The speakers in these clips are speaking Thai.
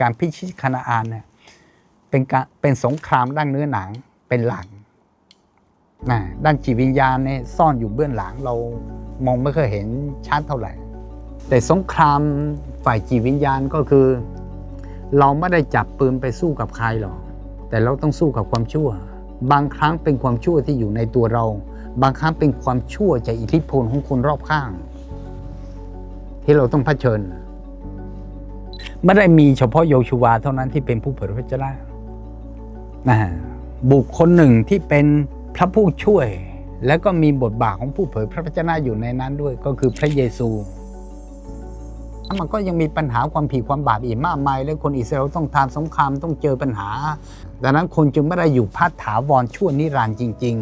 การพิชิตคานาอานเนี่ยเป็นการเป็นสงครามด้านเนื้อหนังเป็นหลักนะด้านจิตวิญญาณเนี่ยซ่อนอยู่เบื้องหลังเรามองไม่เคยเห็นชัดเท่าไหร่ แต่สงครามฝ่ายจิตวิญญาณก็คือ เราไม่ได้จับปืนไปสู้กับใครหรอกแต่เราต้องสู้กับความชั่ว บางครั้งเป็นความชั่วที่อยู่ในตัวเรา บางครั้งเป็นความชั่วจากอิทธิพลของคนรอบข้าง ที่เราต้องเผชิญ ไม่ได้มีเฉพาะโยชูวาเท่านั้นที่เป็นผู้เผยพระเจ้านะบุคคลหนึ่งที่เป็นพระผู้ช่วย และก็มีบทบาทของผู้เผยพระวจนะอยู่ในนั้นด้วยก็คือพระเยซูมันก็ยังมีปัญหาความผิดความบาปอีกมากมายและคนอิสราเอลต้องทานสงครามต้องเจอปัญหา ดังนั้นคนจึงไม่ได้อยู่พัดถาวรชั่วนิรันดร์จริง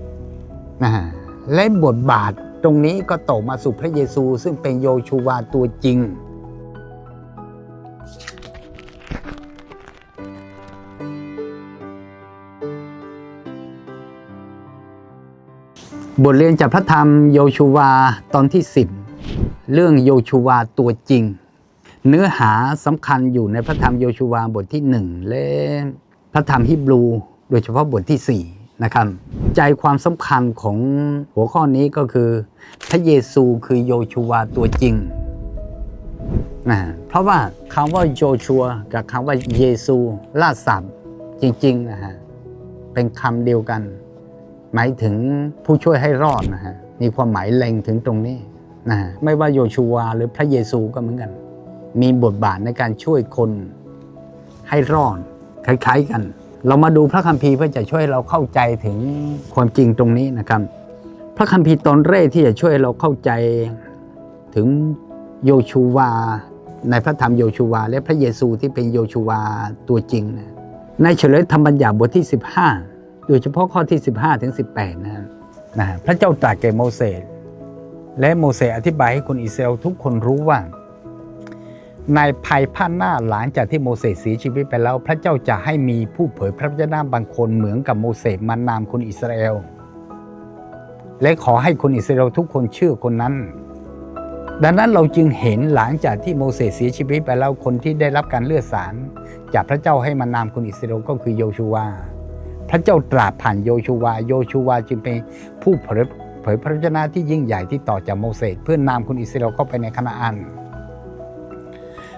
ๆนะฮะและบทบาทตรงนี้ก็ตกมาสู่พระเยซู ซึ่งเป็นโยชูวาตัวจริง บทเรียนจากพระธรรมโยชูวาตอนที่ 10 เรื่องโยชูวาตัวจริง เนื้อหาสำคัญอยู่ในพระธรรมโยชูวาบทที่ 1 และพระธรรมฮิบรู โดยเฉพาะบทที่ 4 นะครับ ใจความสำคัญของหัวข้อนี้ก็คือ พระเยซูคือโยชูวาตัวจริงนะเพราะว่าคำว่าโยชัวกับคำว่าเยซูลาดศัพจริงๆนะฮะเป็นคำเดียวกัน หมายถึงผู้ช่วยให้รอดนะฮะมีความหมายเล็งถึงตรงนี้นะฮะไม่ว่าโยชูวาหรือพระเยซูก็เหมือนกัน มีบทบาทในการช่วยคนให้รอดคล้ายๆกัน เรามาดูพระคัมภีร์เพื่อจะช่วยเราเข้าใจถึงความจริงตรงนี้นะครับ พระคัมภีร์ตอนแรกที่จะช่วยเราเข้าใจถึงโยชูวา ในพระธรรมโยชูวา และพระเยซูที่เป็นโยชูวาตัวจริงนะในเฉลยธรรมบัญญัติบทที่ 15 โดยเฉพาะข้อที่ 15ถึง18นะนะพระเจ้าตรัสแก่โมเสสและโมเสสอธิบายให้คนอิสราเอลทุกคนรู้ว่า ในภายภาคหน้าหลังจากที่โมเสสเสียชีวิตไปแล้ว พระเจ้าจะให้มีผู้เผยพระวจนะบางคนเหมือนกับโมเสสมานามคนอิสราเอลและขอให้คนอิสราเอลทุกคนเชื่อคนนั้น ดังนั้นเราจึงเห็นหลังจากที่โมเสสเสียชีวิตไปแล้วคนที่ได้รับการเลือกสาร จากพระเจ้าให้มานามคนอิสราเอลก็คือโยชูวา พระเจ้าตรัสผ่านโยชูวา โยชูวาจึงเป็นผู้เผยเผยพระวจนะที่ยิ่งใหญ่ที่ต่อจากโมเสสเพื่อนนำคนอิสราเอลเข้าไปในคณาอัน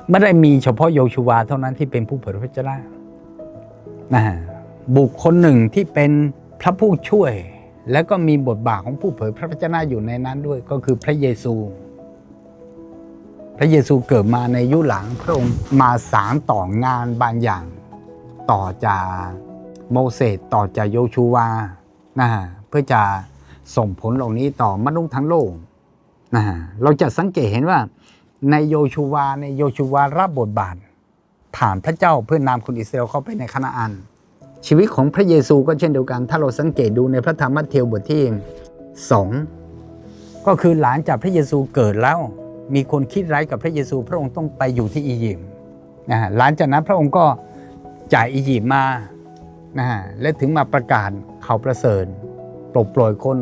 ไม่ได้มีเฉพาะโยชูวาเท่านั้นที่เป็นผู้เผยพระวจนะนะบุคคลหนึ่งที่เป็นพระผู้ช่วย และก็มีบทบาทของผู้เผยพระวจนะอยู่ในนั้นด้วยก็คือพระเยซู พระเยซูเกิดมาในยุคหลังพระองค์มาสารต่องานบางอย่างต่อจาก โมเสสต่อจากโยชูวานะฮะเพื่อจะส่งผลเหล่านี้ต่อมนุษย์ทั้งโลกนะฮะเราจะสังเกตเห็นว่าในโยชูวาในโยชูวารับบทบาท ผ่านพระเจ้าเพื่อนำคนอิสราเอลเข้าไปในคณาอัน ชีวิตของพระเยซูก็เช่นเดียวกัน ถ้าเราสังเกตดูในพระธรรมมัทธิวบทที่สองก็คือหลังจากพระเยซูเกิดแล้ว มีคนคิดร้ายกับพระเยซู พระองค์ต้องไปอยู่ที่อียิปต์นะฮะหลังจากนั้นพระองค์ก็จ่ายอียิปต์มา นะฮะและถึงมาประกาศข่าวประเสริฐปลดปล่อยคน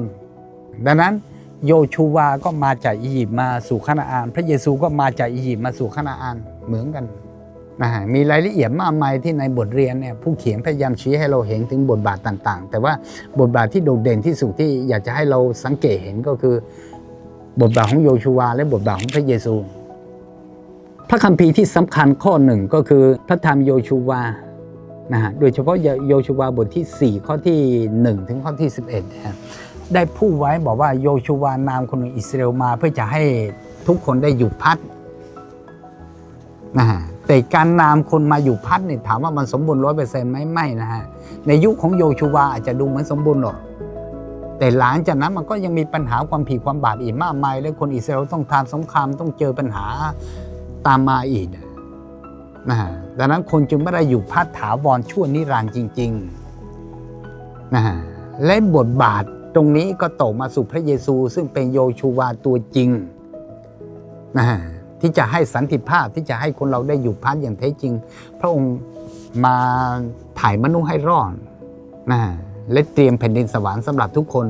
ดังนั้นโยชูวาก็มาจากอียิปต์มาสู่คณาอันพระเยซูก็มาจากอียิปต์มาสู่คณาอันเหมือนกันนะฮะมีรายละเอียดมากมายที่ในบทเรียนเนี่ยผู้เขียนพยายามชี้ให้เราเห็นถึงบทบาทต่างๆ แต่ว่าบทบาทที่โดดเด่นที่สุดที่อยากจะให้เราสังเกตเห็นก็คือ บทบาทของโยชูวา และบทบาทของพระเยซู พระคัมภีร์ที่สำคัญข้อหนึ่งก็คือพระธรรมโยชูวา นะฮะโดยเฉพาะโยชูวาบทที่ 4 ข้อที่ 1 ถึงข้อที่ 11นะได้พูดไว้บอกว่าโยชูวานามคนอิสราเอลมา เพื่อจะให้ทุกคนได้อยู่พัดนะฮะแต่การนามคนมาอยู่พัดเนี่ยถามว่ามันสมบูรณ์ร้อยเปอร์เซ็นต์ไหมไม่นะฮะในยุคของโยชูวาอาจจะดูเหมือนสมบูรณ์หรอกแต่หลังจากนั้นมันก็ยังมีปัญหาความผิดความบาปอีกมากมาย และคนอิสราเอลต้องทานสงครามต้องเจอปัญหาตามมาอีก นะฮะดังนั้นคนจึงไม่ได้อยู่พัดถาวรชั่วนิรันดร์จริงๆนะฮะและบทบาทตรงนี้ก็ตกมาสู่พระเยซู ซึ่งเป็นโยชูวาตัวจริงนะฮะที่จะให้สันติภาพที่จะให้คนเราได้อยู่พัดอย่างแท้จริง พระองค์มาถ่ายมนุษย์ให้รอดนะฮะและเตรียมแผ่นดินสวรรค์สำหรับทุกคน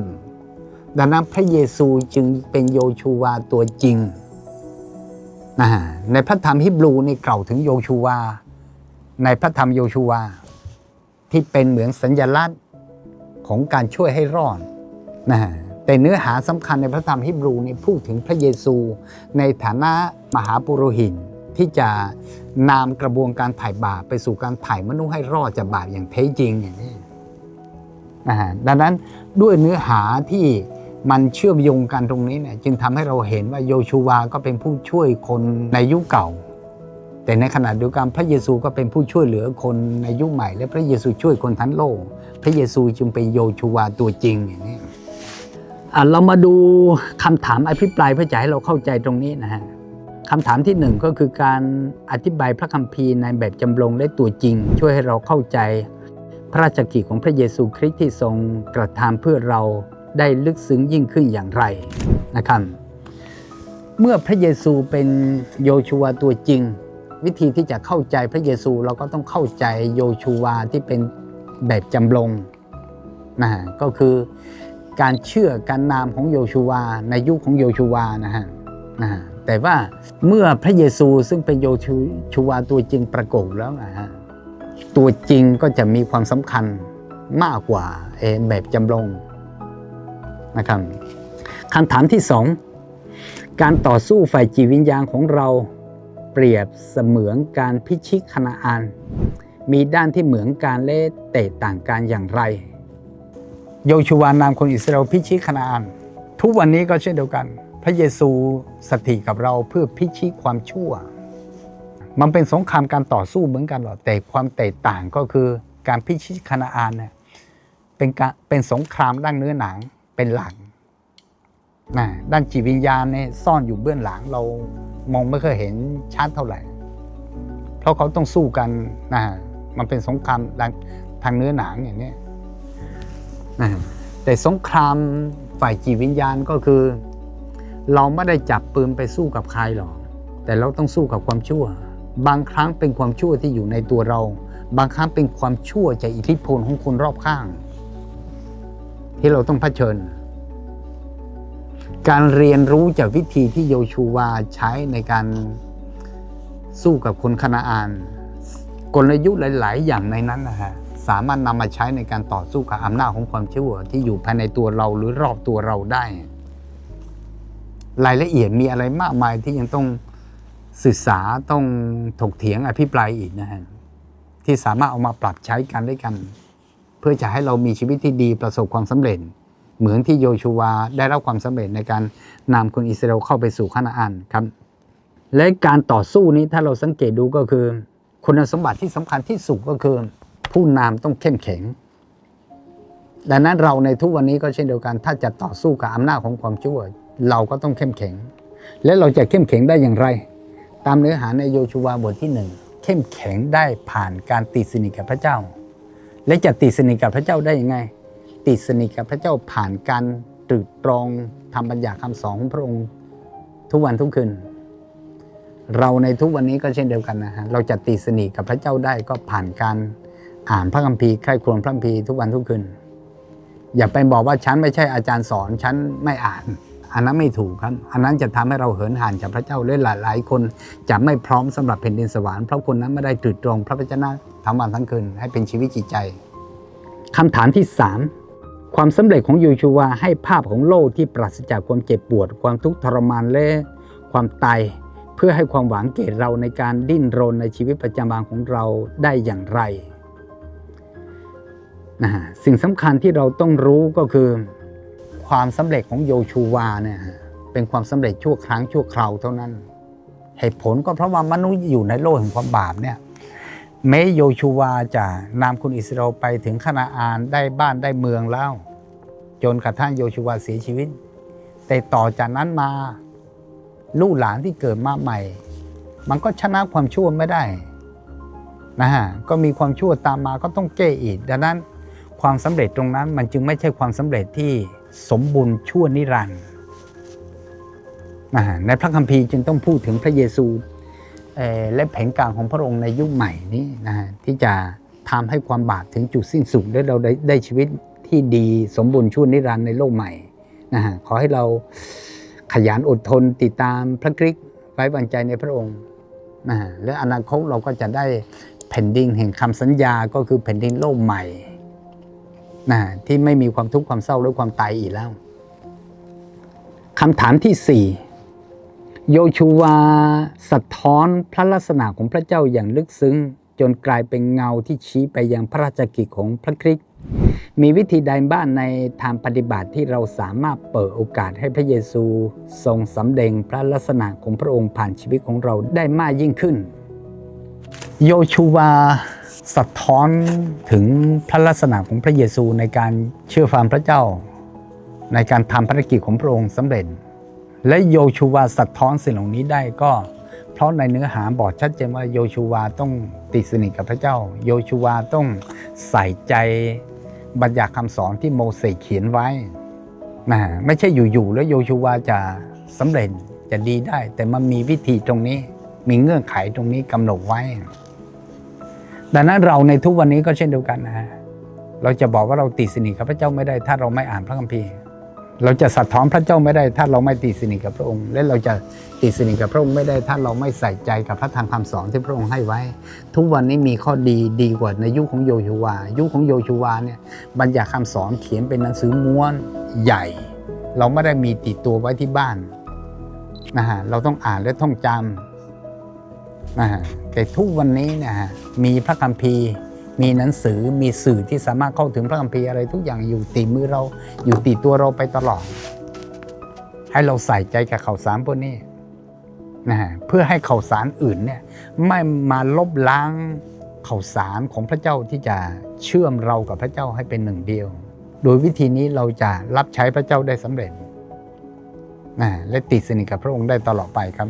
ดังนั้นพระเยซูจึงเป็นโยชูวาตัวจริง ในพระธรรมฮิบรูนี่กล่าวถึงโยชูวา ในพระธรรมโยชูวา ที่เป็นเหมือนสัญลักษณ์ของการช่วยให้รอดนะฮะแต่เนื้อหาสำคัญในพระธรรมฮิบรูนี่พูดถึงพระเยซู ในฐานะมหาปุโรหิตที่จะนำกระบวนการไถ่บาปไปสู่การไถ่มนุษย์ให้รอดจากบาปอย่างแท้จริงอย่างนี้นะฮะดังนั้นด้วยเนื้อหาที่ มันเชื่อมโยงกันตรงนี้เนี่ยจึงทำให้เราเห็นว่าโยชูวาก็เป็นผู้ช่วยคนในยุคเก่า แต่ในขณะเดียวกันพระเยซูก็เป็นผู้ช่วยเหลือคนในยุคใหม่ และพระเยซูช่วยคนทั้งโลก พระเยซูจึงเป็นโยชูวาตัวจริงอย่างนี้อะเรามาดูคำถามอภิปรายเพื่อจะให้เราเข้าใจตรงนี้นะฮะคำถามที่หนึ่งก็คือการอธิบายพระคัมภีร์ในแบบจำลองและตัวจริง ช่วยให้เราเข้าใจ พระราชกิจของพระเยซูคริสต์ที่ทรงกระทำเพื่อเรา ได้ลึกซึ้งยิ่งขึ้นอย่างไรนะครับเมื่อพระเยซูเป็นโยชูวาตัวจริง วิธีที่จะเข้าใจพระเยซูเราก็ต้องเข้าใจโยชูวาที่เป็นแบบจำลองนะฮะก็คือการเชื่อการนามของโยชูวาในยุคของโยชูวานะฮะนะฮะแต่ว่าเมื่อพระเยซูซึ่งเป็นโยชูชูวาตัวจริงปรากฏแล้วนะฮะตัวจริงก็จะมีความสำคัญมากกว่าแบบจำลอง นะครับคำถามที่สองการต่อสู้ฝ่ายจิตวิญญาณของเราเปรียบเสมือนการพิชิตคณาอันมีด้านที่เหมือนการและแตกต่างกันอย่างไร โยชูวานามคนอิสราเอลพิชิตคณาอันทุกวันนี้ก็เช่นเดียวกัน พระเยซูสถิตกับเราเพื่อพิชิตความชั่ว มันเป็นสงครามการต่อสู้เหมือนกันหรอแต่ความแตกต่างก็คือการพิชิตคณาอันเนี่ยเป็นการเป็นสงครามด้านเนื้อหนัง เป็นหลักนะด้านจิตวิญญาณเนี่ยซ่อนอยู่เบื้องหลังเรามองไม่เคยเห็นชัดเท่าไหร่ เพราะเขาต้องสู้กันนะมันเป็นสงครามทางเนื้อหนังอย่างนี้นะแต่สงครามฝ่ายจิตวิญญาณก็คือ เราไม่ได้จับปืนไปสู้กับใครหรอกแต่เราต้องสู้กับความชั่ว บางครั้งเป็นความชั่วที่อยู่ในตัวเรา บางครั้งเป็นความชั่วจากอิทธิพลของคนรอบข้าง ที่เราต้องเผชิญ การเรียนรู้จากวิธีที่โยชูวาใช้ในการสู้กับคนคณาอาน กลยุทธ์หลาย ๆ อย่างในนั้นนะฮะสามารถนำมาใช้ในการต่อสู้กับอำนาจของความชั่วที่อยู่ภายในตัวเราหรือรอบตัวเราได้ รายละเอียดมีอะไรมากมายที่ยังต้องศึกษาต้องถกเถียงอภิปรายอีกนะฮะที่สามารถเอามาปรับใช้กันด้วยกัน พื่อจะให้เรามีชีวิตที่ดีประสบความสำเร็จ เหมือนที่โยชูวาได้รับความสำเร็จในการนำคนอิสราเอลเข้าไปสู่คานาอันครับ และการต่อสู้นี้ถ้าเราสังเกตดูก็คือ คุณสมบัติที่สำคัญที่สุดก็คือ ผู้นำต้องเข้มแข็ง ดังนั้นเราในทุกวันนี้ก็เช่นเดียวกัน ถ้าจะต่อสู้กับอำนาจของความชั่ว เราก็ต้องเข้มแข็ง และเราจะเข้มแข็งได้อย่างไร ตามเนื้อหาในโยชูวาบทที่หนึ่งเข้มแข็งได้ผ่านการติดสนิทกับพระเจ้า และจะติดสนิทกับพระเจ้าได้ยังไง ติดสนิทกับพระเจ้าผ่านการตรึกตรองทำบัญญัติคำสอนของพระองค์ทุกวันทุกคืนเราในทุกวันนี้ก็เช่นเดียวกันนะฮะเราจะติดสนิทกับพระเจ้าได้ก็ผ่านการอ่านพระคัมภีร์ใคร่ครวญพระคัมภีร์ทุกวันทุกคืนอย่าไปบอกว่าฉันไม่ใช่อาจารย์สอนฉันไม่อ่าน อันนั้นไม่ถูกครับ อันนั้นจะทำให้เราเหินห่างจากพระเจ้าและหลาย ๆ คนจะไม่พร้อมสำหรับแผ่นดินสวรรค์เพราะคนนั้นไม่ได้ตรึกตรองพระวจนะทั้งวันทั้งคืนให้เป็นชีวิตจิตใจคำถามที่สามความสำเร็จของโยชูวาให้ภาพของโลกที่ปราศจากความเจ็บปวด ความทุกข์ทรมานและความตายเพื่อให้ความหวังแก่เราในการดิ้นรนในชีวิตประจำวันของเราได้อย่างไรนะสิ่งสำคัญที่เราต้องรู้ก็คือ ความสำเร็จของโยชูวาเนี่ยเป็นความสำเร็จชั่วครั้งชั่วคราวเท่านั้น เหตุผลก็เพราะว่ามนุษย์อยู่ในโลกแห่งความบาปเนี่ยแม้โยชูวาจะนำคนอิสราเอลไปถึงคณาอานได้บ้านได้เมืองแล้ว จนกระทั่งโยชูวาเสียชีวิต แต่ต่อจากนั้นมาลูกหลานที่เกิดมาใหม่ มันก็ชนะความชั่วไม่ได้นะฮะก็มีความชั่วตามมาก็ต้องแก้อีกดังนั้นความสำเร็จตรงนั้นมันจึงไม่ใช่ความสำเร็จที่ สมบูรณ์ชั่วนิรันดร์ในพระคัมภีร์จึงต้องพูดถึงพระเยซูและแผนการของพระองค์ในยุคใหม่นี้นะฮะที่จะทำให้ความบาปถึงจุดสิ้นสุดและเราได้ได้ชีวิตที่ดีสมบูรณ์ชั่วนิรันดร์ในโลกใหม่นะฮะขอให้เราขยันอดทนติดตามพระคริสต์ไว้วางใจในพระองค์นะฮะและอนาคตเราก็จะได้แผแผ่นดินแห่งคำสัญญาก็คือแผ่นดินโลกใหม่ นะที่ไม่มีความทุกข์ความเศร้าและความตายอีกแล้วคำถามที่สี่โยชูวาสะท้อนพระลักษณะของพระเจ้าอย่างลึกซึ้ง จนกลายเป็นเงาที่ชี้ไปยังพระราชกิจของพระคริสต์มีวิธีใดบ้างในทางปฏิบัติที่เราสามารถเปิดโอกาสให้พระเยซู ทรงสำแดงพระลักษณะของพระองค์ผ่านชีวิตของเราได้มากยิ่งขึ้น โยชูวา สะท้อนถึงพระลักษณะของพระเยซูในการเชื่อฟังพระเจ้า ในการทำภารกิจของพระองค์สำเร็จ และโยชูวาสะท้อนสิ่งเหล่านี้ได้ก็ เพราะในเนื้อหาบอกชัดเจนว่าโยชูวาต้องติดสนิทกับพระเจ้า โยชูวาต้องใส่ใจบัญญัติคำสอนที่โมเสสเขียนไว้นะไม่ใช่อยู่ๆแล้วโยชูวาจะสำเร็จจะดีได้ แต่มันมีวิธีตรงนี้มีเงื่อนไขตรงนี้กำหนดไว้ ดังนั้นเราในทุกวันนี้ก็เช่นเดียวกันนะฮะเราจะบอกว่าเราติดสนิทกับพระเจ้าไม่ได้ถ้าเราไม่อ่านพระคัมภีร์ เราจะสะท้อนพระเจ้าไม่ได้ถ้าเราไม่ติดสนิทกับพระองค์ และเราจะติดสนิทกับพระองค์ไม่ได้ถ้าเราไม่ใส่ใจกับพระธรรมคำสอนที่พระองค์ให้ไว้ ทุกวันนี้มีข้อดีดีกว่าในยุคของโยชูวา ยุคของโยชูวาเนี่ยบัญญัติคำสอนเขียนเป็นหนังสือม้วนใหญ่ เราไม่ได้มีติดตัวไว้ที่บ้านนะฮะเราต้องอ่านและท่องจำ นะฮะแต่ทุกวันนี้นะฮะมีพระคัมภีร์ มีหนังสือมีสื่อที่สามารถเข้าถึงพระคัมภีร์อะไรทุกอย่างอยู่ติดมือเราอยู่ติดตัวเราไปตลอด ให้เราใส่ใจกับข่าวสารพวกนี้นะฮะเพื่อให้ข่าวสารอื่นเนี่ยไม่มาลบล้างข่าวสารของพระเจ้าที่จะเชื่อมเรากับพระเจ้าให้เป็นหนึ่งเดียว โดยวิธีนี้เราจะรับใช้พระเจ้าได้สำเร็จนะและติดสนิทกับพระองค์ได้ตลอดไปครับ